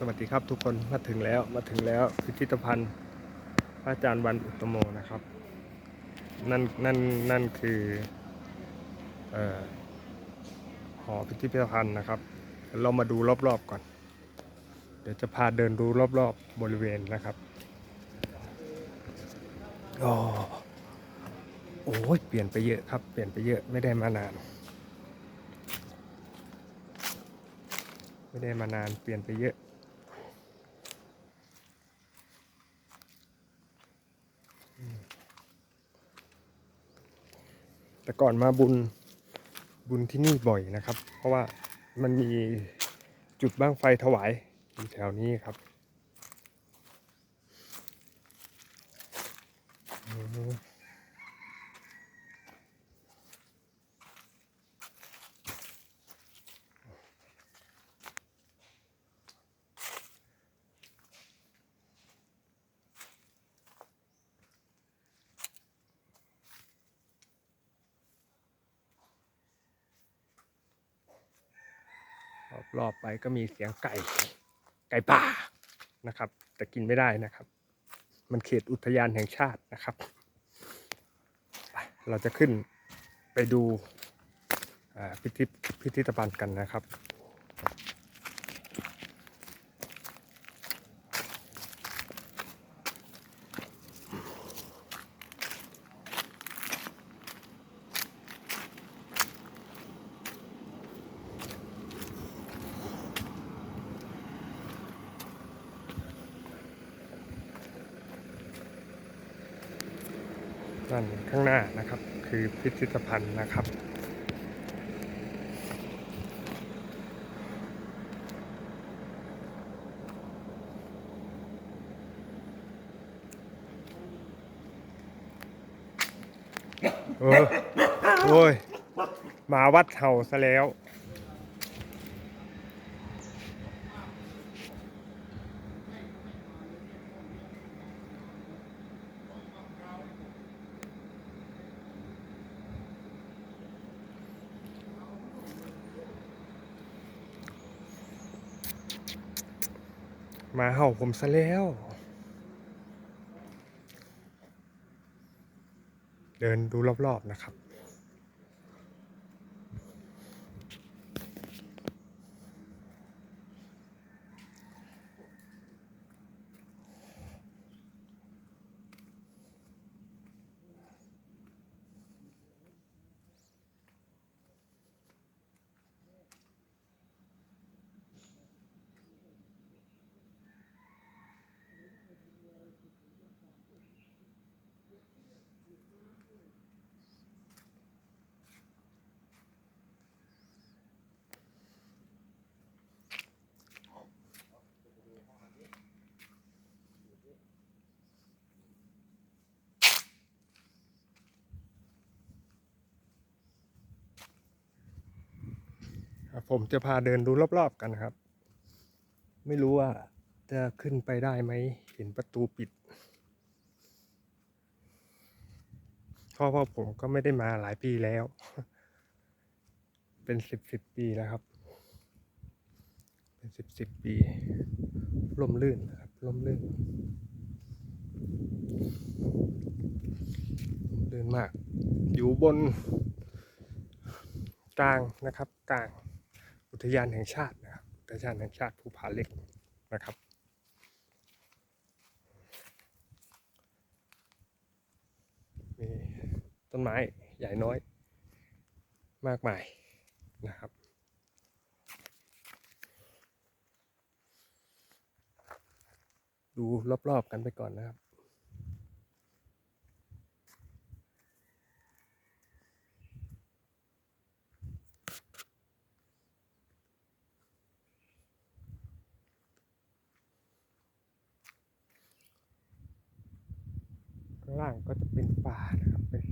สวัสดีครับทุกคนมาถึงแล้วมาถึงแล้วพิพิธภัณฑ์พระอาจารย์วันอุตโมนะครับ นั่นนั่นนั่นคืออหอพิพิธภัณฑ์นะครับ เรามาดูรอบๆก่อน เดี๋ยวจะพาเดินดูรอบๆบริเวณนะครับอ๋อโอ้ยเปลี่ยนไปเยอะครับ เปลี่ยนไปเยอะไม่ได้มานาน ไม่ได้มานานเปลี่ยนไปเยอะ แต่ก่อนมาบุญบุญที่นี่บ่อยนะครับ เพราะว่ามันมีจุดบ้างไฟถวายอยู่แถวนี้ครับอืม รอบๆไปก็มีเสียงไก่ ไก่ป่านะครับ แต่กินไม่ได้นะครับ มันเขตอุทยานแห่งชาตินะครับ เราจะขึ้นไปดูอ่าพิพิธพิพิธภัณฑ์กันนะครับ นั่นข้างหน้านะครับ คือพิพิธภัณฑ์นะครับเออโอ้ยมาวัดเห่าซะแล้ว มาเห่าผมซะแล้ว เดินดูรอบๆนะครับ ผมจะพาเดินดูรอบๆกันนะครับ ไม่รู้ว่าจะขึ้นไปได้ไหมเห็นประตูปิดเพราะว่าผมก็ไม่ได้มาหลายปีแล้ว เป็นสิบสิบปีแล้วครับ เป็นสิบสิบปีลมลื่นนะครับลมลื่นลื่นมาก อยู่บนกลางนะครับกลาง อุทยานแห่งชาตินะครับอุทยานแห่งชาติภูผาเล็กนะครับมีต้นไม้ใหญ่น้อยมากมายนะครับ ดูรอบๆกันไปก่อนนะครับ ล่างก็จะเป็นป่านะครับเป็น